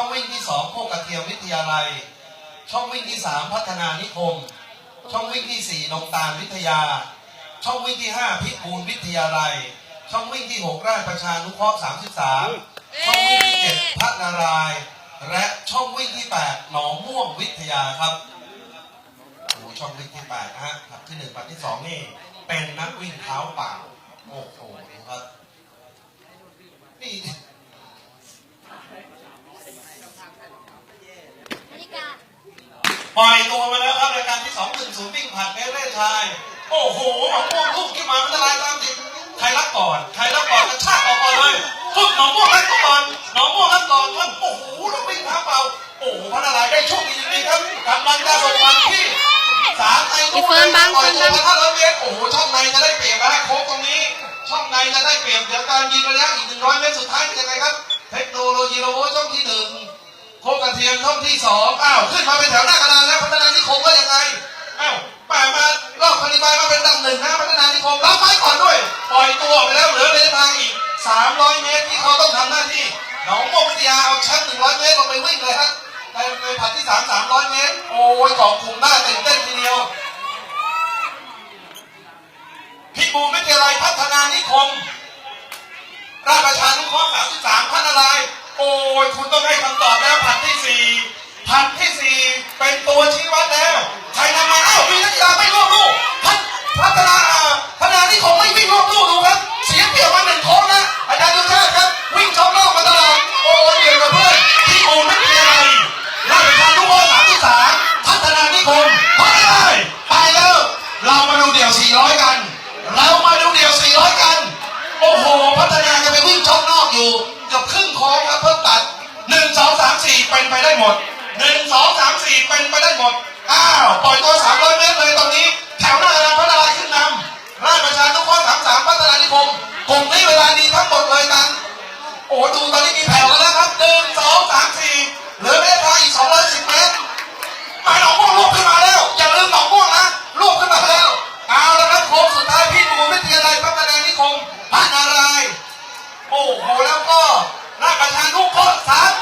ช่องวิ่งที่สองโคกกระเทียมวิทยาลัย ช่องวิ่งที่สามพัฒนานิคม ช่องวิ่งที่สี่นงตาลวิทยา ช่องวิ่งที่ห้าพิบูลวิทยาลัย ช่องวิ่งที่หกราชประชานุเคราะห์33ช่องวิ่งที่เจ็ดพระนารายณ์และช่องวิ่งที่แปดหนองม่วงวิทยาครับโอ้โหช่องวิ่งที่แปดนะฮะผลัดที่หนึ่งผลัดที่สองนี่เป็นนักวิ่งเท้าเปล่าโอ้โหดูครับ นี่ บรรยากาศ ปล่อยตัวมาแล้วครับรายการที่สองหนึ่งศูนย์วิ่งผ่านเมเล่ ชาย โอ้โหหนองม่วงลูกขึ้นมาเป็นอะไรตามติดใครรับก่อน ใครรับก่อนกระชากออกก่อนเลยทุกหนองม่วงรับก่อนหนองม่วงรับก่อนครับโอ้โหนักวิ่งเท้าเปล่าโอ้โหพัฒนาได้โชคดีจริงๆครับกำลังจะส่งบอลที่สามไอ้ลูกปล่อยตัวมาห้าร้อยเมตรโอ้โหช่องในจะได้เปรียบนะฮะโค้งตรงนี้ ช่องในจะได้เปรียบเดี๋ยวการยิงระยะอีกหนึ่งร้อยเมตรสุดท้ายเป็นยังไงครับ เทคโนโลยีโรบอทช่องที่หนึ่งโคกระเทียมช่องที่สองอ้าวขึ้นมาเป็นแถวหน้ากระดานแล้วพัฒนานิคมว่ายังไง 300 เมตรที่เขาต้องทำหน้าที่หนองโมกวิทยาเอาแชมป์100 เมตรลงไปวิ่งเลยฮะในในผัดที่ 3 300 เมตร โอ้ยกองกลุ่มหน้าตื่นเต้นทีเดียวพิบูลวิทยาลัยพัฒนานิคม ราชประชานุเคราะห์33พันอะไรโอ้ยคุณต้องให้คำตอบแล้วพันที่สี่พันที่สี่เป็นตัวชี้วัดแล้ว คมไปเลยไปแล้วเรามาดูเดี่ยว 400 กัน เรามาดูเดี่ยว 400 กัน โอ้โห พัฒนาจะไปวิ่งช่องนอกอยู่เกับครึ่งโค้งครับเพิ่มตัดหนึ่งสองสามสี่เป็นไปได้หมดหนึ่งสองสามสี่เป็นไปได้หมด อ้าว ปล่อยตัวสามร้อยเมตรเลยตอนนี้ แถวหน้าเราพัฒนาขึ้นนำราชประชานุเคราะห์สามสามพัฒนานิคมกลุ่มนี้เวลาดีทั้งหมดเลยกัน โอ้ดูตอนนี้มีแผ่วกันแล้ว แล้วก็นักประชาชนุเคราะสาม